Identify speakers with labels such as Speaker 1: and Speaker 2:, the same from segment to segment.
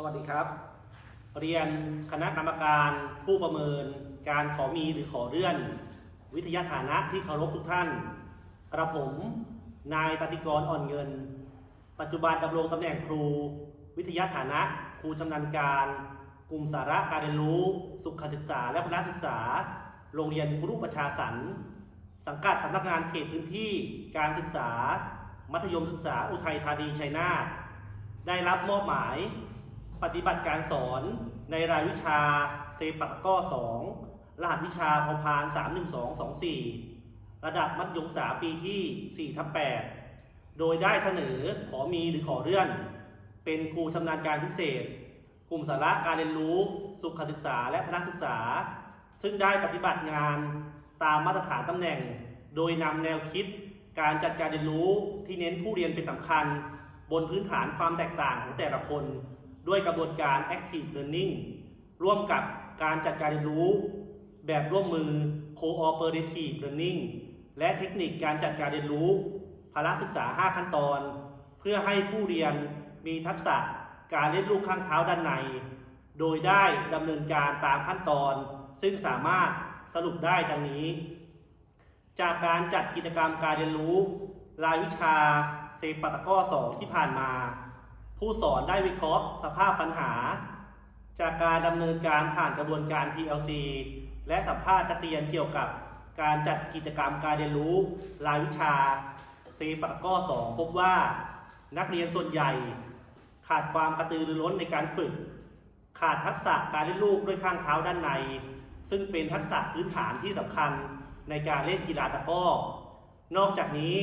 Speaker 1: สวัสดีครับ เรียนคณะกรรมการผู้ประเมินการขอมีหรือขอเลื่อน วิทยาฐานะที่เคารพทุกท่าน กระผมนายตติกรอ่อนเงิน ปัจจุบันดำรงตำแหน่งครู วิทยาฐานะ ครูชำนาญการ กลุ่มสาระการเรียนรู้ สุขศึกษาและพละศึกษา โรงเรียนครูประชาสรรสังกัดสำนักงานเขตพื้นที่การศึกษา มัธยมศึกษาอุทัยธานีชัยนาทได้รับมอบหมาย ปฏิบัติการสอนในรายวิชาเซปักก้อ2รหัสวิชาพอพาน 31224 ระดับมัธยมศึกษาปีที่4ทับ8โดยได้เสนอขอมีหรือขอเลื่อน เป็นครูชำนาญการพิเศษ กลุ่มสาระการเรียนรู้ สุขศึกษาและพนักศึกษา ซึ่งได้ปฏิบัติงานตามมาตรฐานตำแหน่ง โดยนำแนวคิดการจัดการเรียนรู้ที่เน้นผู้เรียนเป็นสำคัญ บนพื้นฐานความแตกต่างของแต่ละคน ด้วยกระบวนการ active learning ร่วมกับการจัดการเรียนรู้ แบบร่วมมือ cooperative learning และเทคนิคการจัดการเรียนรู้พละศึกษา 5 ขั้นตอน เพื่อให้ผู้เรียนมีทักษะการเล่นลูกข้างเท้าด้านใน โดยได้ดำเนินการตามขั้นตอน ซึ่งสามารถสรุปได้ดังนี้ จากการจัดกิจกรรมการเรียนรู้ รายวิชาเซปัตะก้อสองที่ผ่านมา ผู้สอนได้วิเคราะห์สภาพปัญหา จากการดำเนินการผ่านกระบวนการ PLC และสัมภาษณ์นักเรียนเกี่ยวกับการจัดกิจกรรมการเรียนรู้ รายวิชาเซปัตะกร้อสองพบว่า นักเรียนส่วนใหญ่ ขาดความกระตือรือร้นในการฝึก ขาดทักษะการเล่นลูกด้วยข้างเท้าด้านใน ซึ่งเป็นทักษะพื้นฐานที่สำคัญในการเล่นกีฬาตะก้อ นอกจากนี้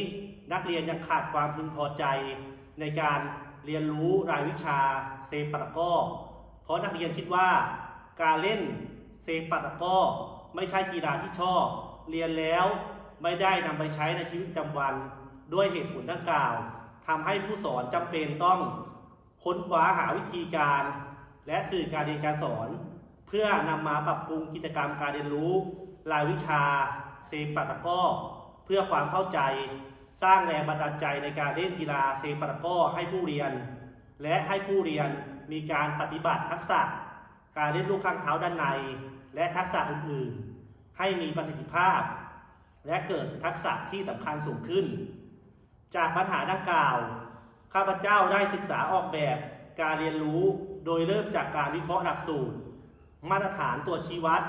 Speaker 1: นักเรียนยังขาดความพึงพอใจในการ เรียนรู้รายวิชาเซปัตะก้อเพราะนักเรียนคิดว่า การเล่นเซปัตะก้อไม่ใช่กีฬาที่ชอบ เรียนแล้วไม่ได้นำไปใช้ในชีวิตประจำวัน ด้วยเหตุผลดังกล่าวทำให้ผู้สอนจำเป็นต้องค้นคว้าหาวิธีการ และสื่อการเรียนการสอน เพื่อนำมาปรับปรุงกิจกรรมการเรียนรู้ รายวิชาเซปัตะก้อเพื่อความเข้าใจ สร้างแรงบันดาลใจในการเล่นกีฬาเซปัตะก้อให้ผู้เรียน และให้ผู้เรียนมีการปฏิบัติทักษะ การเล่นลูกข้างเท้าด้านใน และทักษะอื่นๆ ให้มีประสิทธิภาพ และเกิดทักษะที่สำคัญสูงขึ้น จากปัญหาดังกล่าว ข้าพเจ้าได้ศึกษาออกแบบการเรียนรู้โดยเริ่มจากการวิเคราะห์หลักสูตร มาตรฐานตัวชี้วัด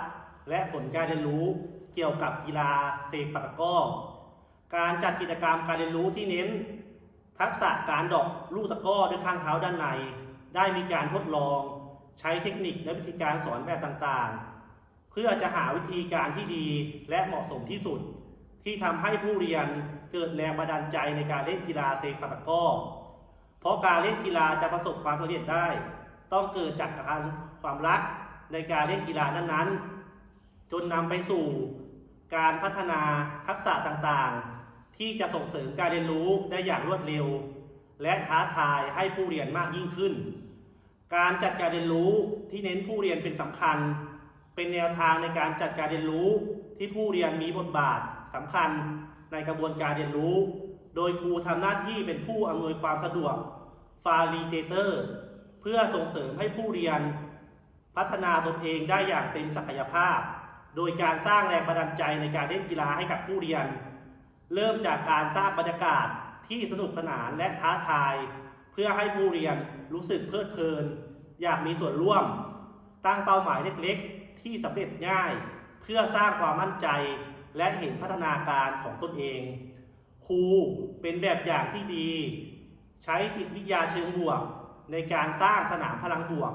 Speaker 1: และผลการเรียนรู้เกี่ยวกับกีฬาเซปัตะก้อ การจัดกิจกรรมการเรียนรู้ที่เน้น ทักษะการดอกลูกตะก้อด้วยข้างเท้าด้านใน ได้มีการทดลอง ใช้เทคนิคและวิธีการสอนแบบต่างๆ เพื่อจะหาวิธีการที่ดีและเหมาะสมที่สุด ที่ทำให้ผู้เรียนเกิดแรงบันดาลใจในการเล่นกีฬาเซปตะก้อเพราะการเล่นกีฬาจะประสบความสำเร็จได้ ต้องเกิดจากการความรักในการเล่นกีฬานั้นๆ จนนำไปสู่การพัฒนาทักษะต่างๆ ที่จะส่งเสริมการเรียนรู้ได้อย่างรวดเร็ว และท้าทายให้ผู้เรียนมากยิ่งขึ้น การจัดการเรียนรู้ที่เน้นผู้เรียนเป็นสำคัญ เป็นแนวทางในการจัดการเรียนรู้ที่ผู้เรียนมีบทบาทสำคัญในกระบวนการเรียนรู้ โดยครูทำหน้าที่เป็นผู้อำนวยความสะดวกฟาลิเตเตอร์เพื่อส่งเสริมให้ผู้เรียน พัฒนาตนเองได้อย่างเต็มศักยภาพ โดยการสร้างแรงบันดาลใจในการเล่นกีฬาให้กับผู้เรียน เริ่มจากการสร้างบรรยากาศที่สนุกสนานและท้าทาย เพื่อให้ผู้เรียนรู้สึกเพลิดเพลิน อยากมีส่วนร่วม ตั้งเป้าหมายเล็กๆ ที่สำเร็จง่าย เพื่อสร้างความมั่นใจและเห็นพัฒนาการของตนเอง ครูเป็นแบบอย่างที่ดี ใช้จิตวิทยาเชิงบวก ในการสร้างสนามพลังบวก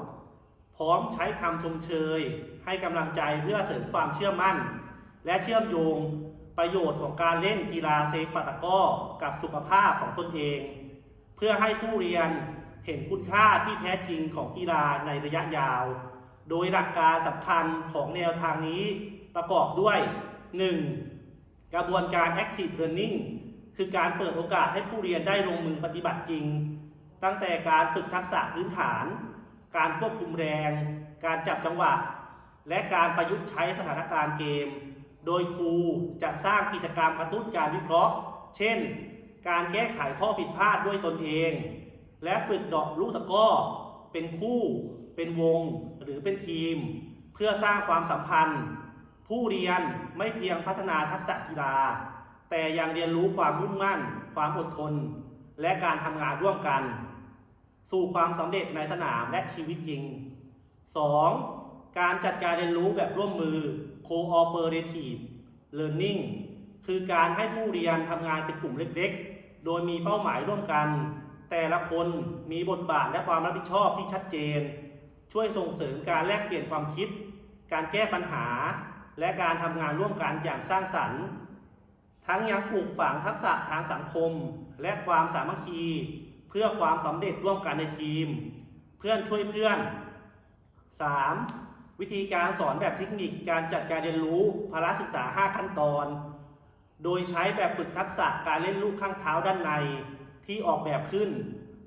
Speaker 1: พร้อมใช้คำชมเชย ให้กำลังใจเพื่อเสริมความเชื่อมั่น และเชื่อมโยง ประโยชน์ของการเล่นกีฬาเซปัตะก้อกับสุขภาพของตนเอง เพื่อให้ผู้เรียนเห็นคุณค่าที่แท้จริงของกีฬาในระยะยาว โดยหลักการสำคัญของแนวทางนี้ประกอบด้วย 1. กระบวนการ active learning คือการเปิดโอกาสให้ผู้เรียนได้ลงมือปฏิบัติจริง ตั้งแต่การฝึกทักษะพื้นฐาน การควบคุมแรง การจับจังหวะ และการประยุกต์ใช้สถานการณ์เกม โดยครูจะสร้างกิจกรรมกระตุ้นการวิเคราะห์ เช่น การแก้ไขข้อผิดพลาดด้วยตนเอง และฝึกดอกลูกตะก้อ เป็นคู่ เป็นวง หรือเป็นทีม เพื่อสร้างความสัมพันธ์ ผู้เรียนไม่เพียงพัฒนาทักษะกีฬา แต่ยังเรียนรู้ความมุ่งมั่น ความอดทน และการทำงานร่วมกัน สู่ความสำเร็จในสนามและชีวิตจริง 2. การจัดการเรียนรู้แบบร่วมมือ cooperative learning คือการให้ผู้เรียนทำงานเป็นกลุ่มเล็กๆ โดยมีเป้าหมายร่วมกัน แต่ละคนมีบทบาทและความรับผิดชอบที่ชัดเจน ช่วยส่งเสริมการแลกเปลี่ยนความคิด การแก้ปัญหา และการทำงานร่วมกันอย่างสร้างสรรค์ ทั้งยังปลูกฝังทักษะทางสังคม และความสามัคคี เพื่อความสำเร็จร่วมกันในทีม เพื่อนช่วยเพื่อน 3. วิธีการสอนแบบเทคนิคการจัดการเรียนรู้พละศึกษา 5 ขั้นตอน โดยใช้แบบฝึกทักษะการเล่นลูกข้างเท้าด้านในที่ออกแบบขึ้น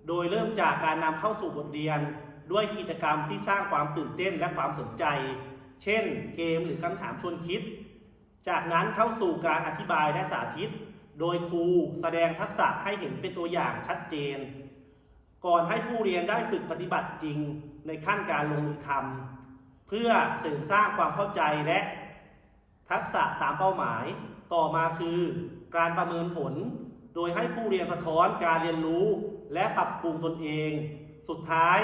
Speaker 1: โดยเริ่มจากการนำเข้าสู่บทเรียน ด้วยกิจกรรมที่สร้างความตื่นเต้นและความสนใจ เช่น เกมหรือคำถามชวนคิด จากนั้นเข้าสู่การอธิบายและสาธิต โดยครูแสดงทักษะให้เห็นเป็นตัวอย่างชัดเจน ก่อนให้ผู้เรียนได้ฝึกปฏิบัติจริงในขั้นการลงมือทำ เพื่อเสริมสร้างความเข้าใจและทักษะตามเป้าหมาย ต่อมาคือ การประเมินผล โดยให้ผู้เรียนสะท้อนการเรียนรู้ และปรับปรุงตนเอง สุดท้าย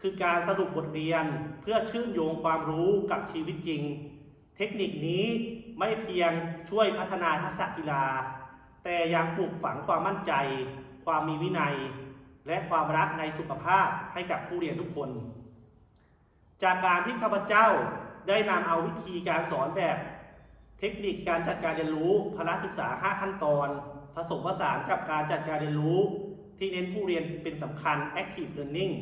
Speaker 1: คือการสรุปบทเรียนเพื่อเชื่อมโยงความรู้กับชีวิตจริง เทคนิคนี้ไม่เพียงช่วยพัฒนาทักษะกีฬา แต่ยังปลูกฝังความมั่นใจ ความมีวินัย และความรักในสุขภาพให้กับผู้เรียนทุกคน จากการที่ข้าพเจ้าได้นำเอาวิธีการสอนแบบเทคนิคการจัดการเรียนรู้พละศึกษา 5 ขั้นตอน ผสมผสานกับการจัดการเรียนรู้ ที่เน้นผู้เรียนเป็นสำคัญ active learning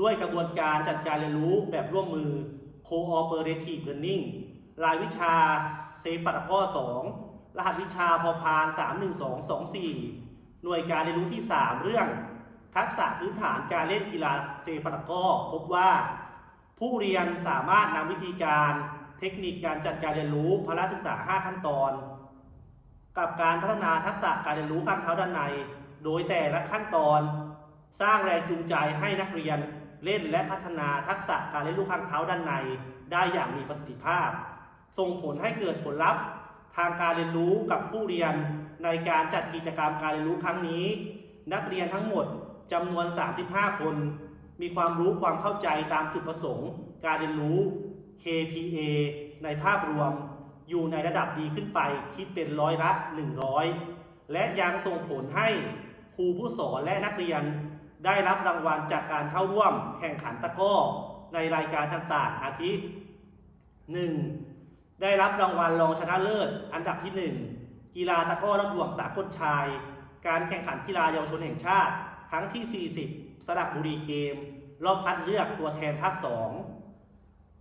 Speaker 1: ด้วยกระบวนการจัดการเรียนรู้แบบร่วมมือ cooperative learning รายวิชาเซปัตตะก้อ2รหัสวิชาพอพาน 31224 หน่วยการเรียนรู้ที่ 3 เรื่อง ทักษะพื้นฐานการเล่นกีฬาเซปัตตะก้อพบว่า ผู้เรียนสามารถนำวิธีการเทคนิคการจัดการเรียนรู้พละศึกษา 5 ขั้นตอน กับการพัฒนาทักษะการเรียนรู้ข้างเท้าด้านใน โดยแต่ละขั้นตอน สร้างแรงจูงใจให้นักเรียนเล่นและพัฒนาทักษะการเล่นลูกข้างเท้าด้านใน ได้อย่างมีประสิทธิภาพ ส่งผลให้เกิดผลลัพธ์ ทางการเรียนรู้กับผู้เรียนในการจัดกิจกรรมการเรียนรู้ครั้งนี้ นักเรียนทั้งหมดจำนวน 35 คน มีความรู้ความเข้าใจตามจุดประสงค์ การเรียนรู้ KPA ในภาพรวมอยู่ในระดับดีขึ้นไปคิดเป็นร้อยละ 100 และยังส่งผลให้ครูผู้สอนและนักเรียน ได้รับรางวัลจากการเข้าร่วมแข่งขันตะก้อในรายการต่างๆ อาทิ 1. ได้รับรางวัลรองชนะเลิศ อันดับที่ 1 กีฬาตะก้อระดวงสากลชาย การแข่งขันกีฬาเยาวชนแห่งชาติ รั้งที่ 40 สระบุรีเกม รอบคัดเลือกตัวแทนภาค 2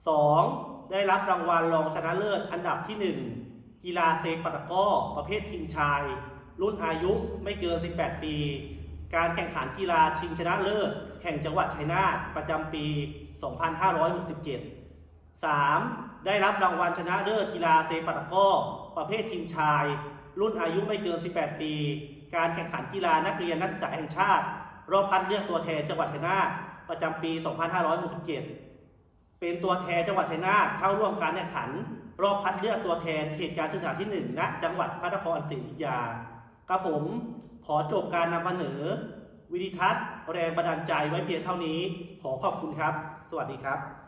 Speaker 1: 2. ได้รับรางวัลรองชนะเลิศอันดับที่ 1 กีฬาเซปัตะก้อ ประเภททีมชาย รุ่นอายุไม่เกิน 18 ปี การแข่งขันกีฬาชิงชนะเลิศ แห่งจังหวัดชัยนาทประจำปี 2567 3. ได้รับรางวัลชนะเลิศกีฬาเซปัตะก้อ ประเภททีมชาย รุ่นอายุไม่เกิน 18 ปี การแข่งขันกีฬานักเรียนนักศึกษาแห่งชาติ รอบคัดเลือกตัวแทนจังหวัดชัยนาทประจำปี 2567 เป็นตัวแทนจังหวัดชัยนาทเข้าร่วมการแข่งขัน รอบคัดเลือกตัวแทนเขตการศึกษาที่ 1 ณ จังหวัดพระนครศรีอยุธยากับผมขอจบการนำเสนอ วิดิทัศน์แรงบันดาลใจไว้เพียงเท่านี้ ขอขอบคุณครับ สวัสดีครับ